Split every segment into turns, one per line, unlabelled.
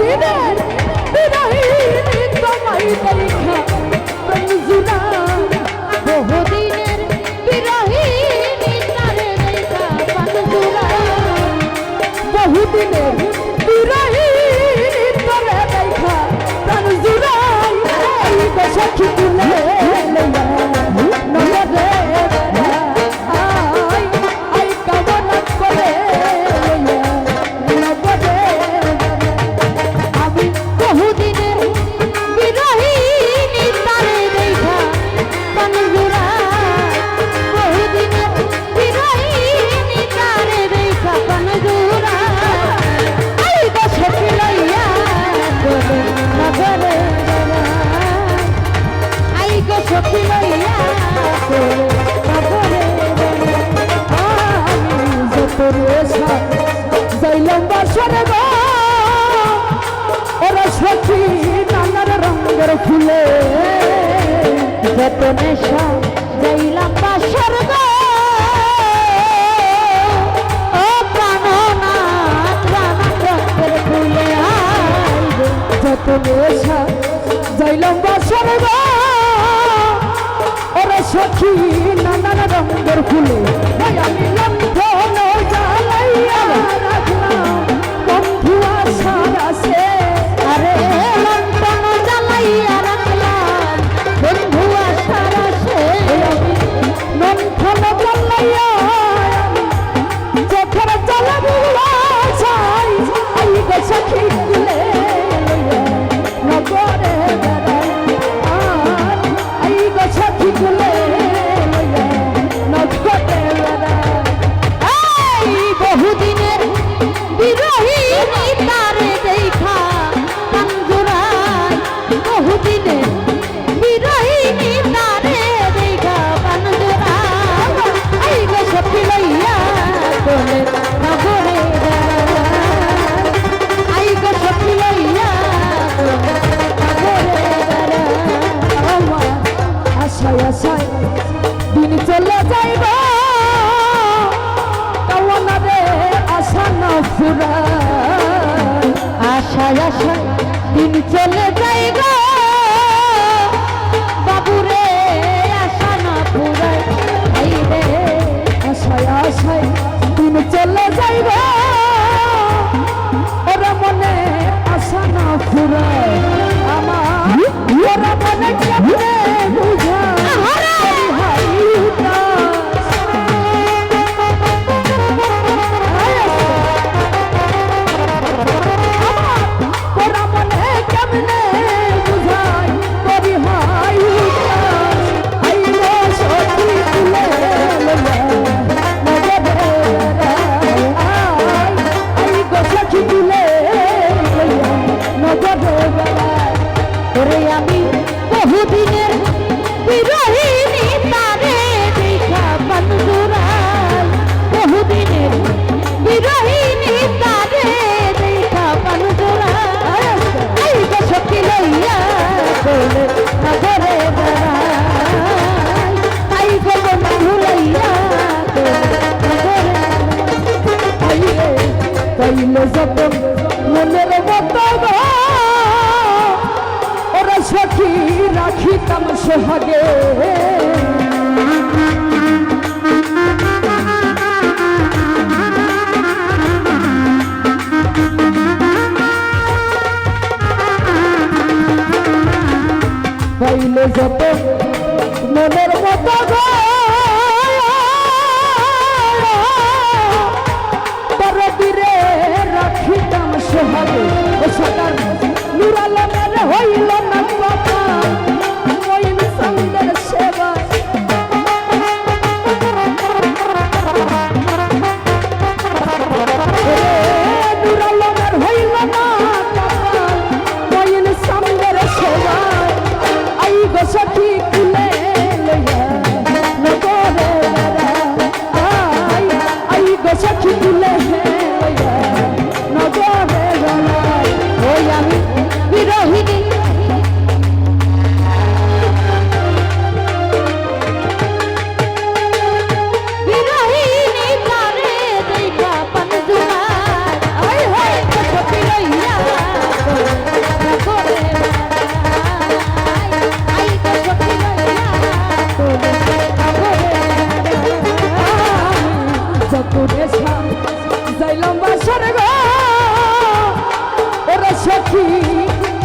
দিনের বিদায়ী তোমায় পরীক্ষা বন্ধুরা হইলাম বাসর ওরা সখী নানার রঙের ফুলে।
যত নেশা যাইলাম বাসর গো
আশায় আশায় দিন চলে যতন মনের মতন ওরা সখী রাখিতাম সোহাগে। পাইলে যত মনের মতো সরকার নুরালমের হইল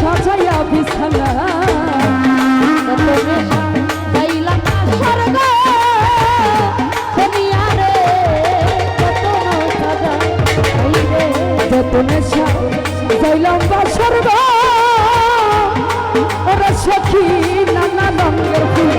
সাজাইয়া বিছানা। যাইলাম স্বর্গ নেশা যাইলাম বা স্বর্গ ওরা সখী নানা রঙের ফুল